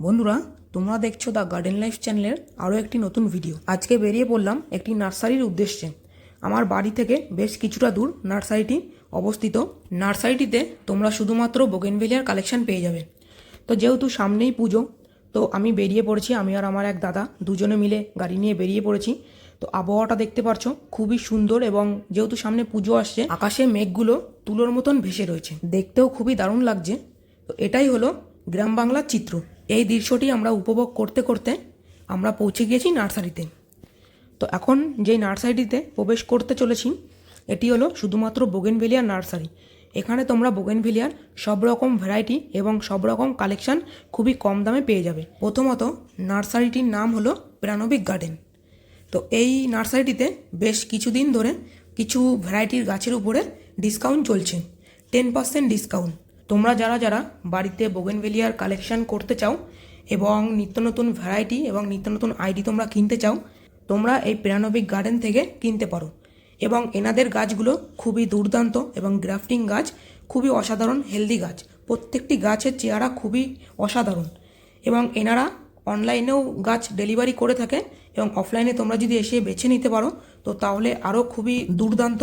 বন্ধুরা, তোমরা দেখছ দ্য গার্ডেন লাইফ চ্যানেলের আরও একটি নতুন ভিডিও আজকে বেরিয়ে পড়লাম একটি নার্সারির উদ্দেশ্যে। আমার বাড়ি থেকে বেশ কিছুটা দূর নার্সারিটি অবস্থিত। নার্সারিটিতে তোমরা শুধুমাত্র বোগেনভেলিয়ার কালেকশন পেয়ে যাবে। তো যেহেতু সামনেই পুজো, তো আমি বেরিয়ে পড়েছি, আমি আর আমার এক দাদা দুজনে মিলে গাড়ি নিয়ে বেরিয়ে পড়েছি। তো আবহাওয়াটা দেখতে পারছ, খুবই সুন্দর এবং যেহেতু সামনে পুজো আসছে, আকাশে মেঘগুলো তুলোর মতন ভেসে রয়েছে। দেখতেও খুবই দারুণ লাগছে। তো এটাই হলো গ্রাম বাংলার চিত্র। এই দৃশ্যটি আমরা উপভোগ করতে করতে আমরা পৌঁছে গিয়েছি নার্সারিতে। তো এখন যেই নার্সারিটিতে প্রবেশ করতে চলেছি, এটি হলো শুধুমাত্র বোগেনভেলিয়ার নার্সারি। এখানে তোমরা বোগেনভেলিয়ার সব রকম ভ্যারাইটি এবং সব রকম কালেকশন খুবই কম দামে পেয়ে যাবে। প্রথমত নার্সারিটির নাম হলো প্রাণবিক গার্ডেন। তো এই নার্সারিটিতে বেশ কিছুদিন ধরে কিছু ভ্যারাইটির গাছের উপরে ডিসকাউন্ট চলছে, টেন পার্সেন্ট ডিসকাউন্ট। তোমরা যারা যারা বাড়িতে বোগেনভেলিয়ার কালেকশন করতে চাও এবং নিত্য নতুন ভ্যারাইটি এবং নিত্য নতুন আইডি তোমরা কিনতে চাও, তোমরা এই প্রাণবিক গার্ডেন থেকে কিনতে পারো। এবং এনাদের গাছগুলো খুবই দুর্দান্ত এবং গ্রাফটিং গাছ খুবই অসাধারণ হেলদি গাছ। প্রত্যেকটি গাছের চেহারা খুবই অসাধারণ। এবং এনারা অনলাইনেও গাছ ডেলিভারি করে থাকে এবং অফলাইনে তোমরা যদি এসে বেছে নিতে পারো, তো তাহলে আরও খুবই দুর্দান্ত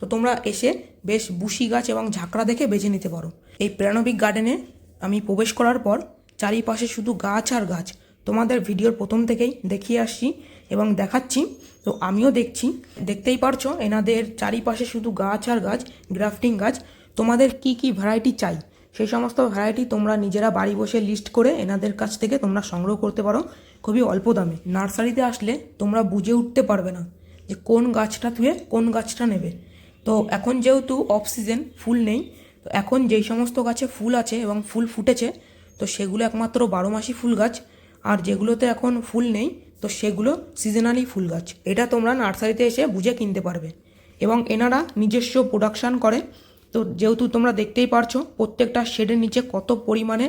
তো তোমরা এসে বেশ বুশি গাছ এবং ঝাঁকড়া দেখে বেছে নিতে পারো। এই প্রাণবিক গার্ডেনে আমি প্রবেশ করার পর চারিপাশে শুধু গাছ আর গাছ। তোমাদের ভিডিওর প্রথম থেকেই দেখিয়ে আসছি এবং দেখাচ্ছি। তো আমিও দেখছি। দেখতেই পারছ, এনাদের চারিপাশে শুধু গাছ আর গাছ গ্রাফটিং গাছ। তোমাদের কি কি ভ্যারাইটি চাই? সেই সমস্ত ভ্যারাইটি তোমরা নিজেরা বাড়ি বসে লিস্ট করে এনাদের কাছ থেকে তোমরা সংগ্রহ করতে পারো। খুবই অল্প দামে। নার্সারিতে আসলে তোমরা বুঝে উঠতে পারবে না যে কোন গাছটা থুয়ে কোন গাছটা নেবে। তো এখন যেহেতু অফ সিজন ফুল নেই, তো এখন যেই সমস্ত গাছে ফুল আছে এবং ফুল ফুটেছে, তো সেগুলো একমাত্র বারো মাসি ফুল গাছ। আর যেগুলোতে এখন ফুল নেই, তো সেগুলো সিজনালি ফুল গাছ। এটা তোমরা নার্সারিতে এসে বুঝে কিনতে পারবে। এবং এনারা নিজস্ব প্রোডাকশান করে। তো যেহেতু তোমরা দেখতেই পারছ, প্রত্যেকটা শেডের নিচে কত পরিমাণে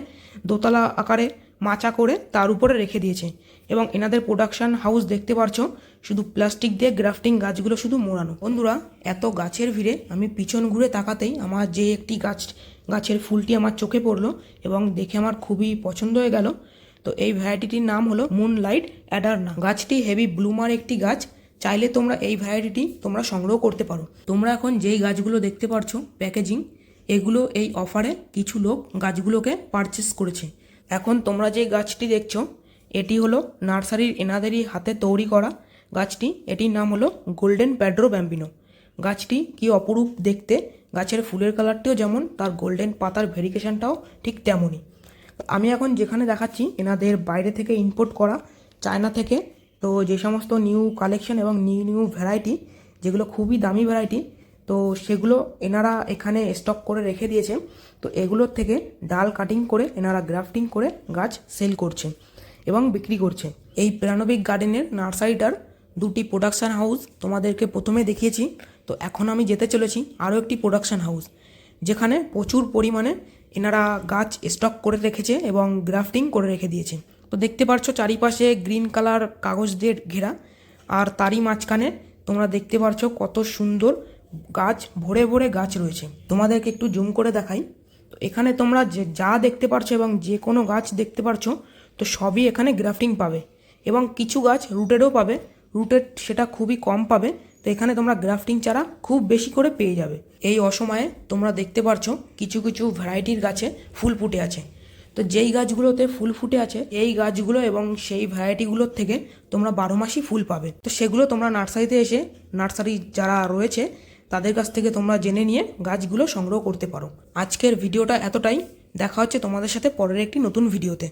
দোতলা আকারে মাচা করে তার উপরে রেখে দিয়েছে। এবং এনাদের প্রোডাকশন হাউস দেখতে পারছ, শুধু প্লাস্টিক দিয়ে গ্রাফটিং গাছগুলো শুধু মোড়ানো। বন্ধুরা, এত গাছের ভিড়ে আমি পিছন ঘুরে তাকাতেই আমার যে একটি গাছ, গাছের ফুলটি আমার চোখে পড়ল এবং দেখে আমার খুবই পছন্দ হয়ে গেল। তো এই ভ্যারাইটিটির নাম হলো মুন লাইট অ্যাডারনা গাছটি হেভি ব্লুমার একটি গাছ, চাইলে তোমরা এই ভ্যারাইটিটি তোমরা সংগ্রহ করতে পারো। তোমরা এখন যেই গাছগুলো দেখতে পারছ প্যাকেজিং এগুলো এই অফারে কিছু লোক গাছগুলোকে পারচেস করেছে। এখন তোমরা যে গাছটি দেখছ, এটি হলো নার্সারির এনাদেরই হাতে তৈরি করা গাছটি। এটির নাম হলো গোল্ডেন প্যাড্রো ব্যাম্বিনো। গাছটি কি অপরূপ দেখতে? গাছের ফুলের কালারটিও যেমন, তার গোল্ডেন পাতার ভেরিকেশনটাও ঠিক তেমনই। আমি এখন যেখানে দেখাচ্ছি, এনাদের বাইরে থেকে ইম্পোর্ট করা চায়না থেকে। তো যে সমস্ত নিউ কালেকশন এবং নিউ নিউ ভ্যারাইটি, যেগুলো খুবই দামি ভ্যারাইটি তো সেগুলো এনারা এখানে স্টক করে রেখে দিয়েছে। তো এগুলোর থেকে ডাল কাটিং করে এনারা গ্রাফটিং করে গাছ সেল করছে এবং বিক্রি করছে। এই প্রাণবিক গার্ডেনের নার্সারিটার দুটি প্রোডাকশান হাউস তোমাদেরকে প্রথমে দেখিয়েছি। তো এখন আমি যেতে চলেছি আরও একটি প্রোডাকশান হাউস যেখানে প্রচুর পরিমাণে এনারা গাছ স্টক করে রেখেছে এবং গ্রাফটিং করে রেখে দিয়েছে। তো দেখতে পারছ চারিপাশে গ্রিন কালার কাগজ দিয়ে ঘেরা, আর তারই মাঝখানে তোমরা দেখতে পারছ কত সুন্দর গাছ, ভরে ভরে গাছ রয়েছে। তোমাদেরকে একটু জুম করে দেখাই। তো এখানে তোমরা যে, যা দেখতে পারছ এবং যে কোনো গাছ দেখতে পারছ, তো সবই এখানে গ্রাফটিং পাবে। এবং কিছু গাছ রুটেডও পাবে। রুটেড সেটা খুবই কম পাবে। তো এখানে তোমরা গ্রাফটিং চারা খুব বেশি করে পেয়ে যাবে। এই অসময়ে তোমরা দেখতে পারছ কিছু কিছু ভ্যারাইটির গাছে ফুল ফুটে আছে। তো যেই গাছগুলোতে ফুল ফুটে আছে, এই গাছগুলো এবং সেই ভ্যারাইটিগুলোর থেকে তোমরা বারো মাসই ফুল পাবে। তো সেগুলো তোমরা নার্সারিতে এসে, নার্সারি যারা রয়েছে তাদের কাছ থেকে তোমরা জেনে নিয়ে গাছগুলো সংগ্রহ করতে পারো। আজকের ভিডিওটা এতটাই। দেখা হচ্ছে তোমাদের সাথে পরের একটি নতুন ভিডিওতে।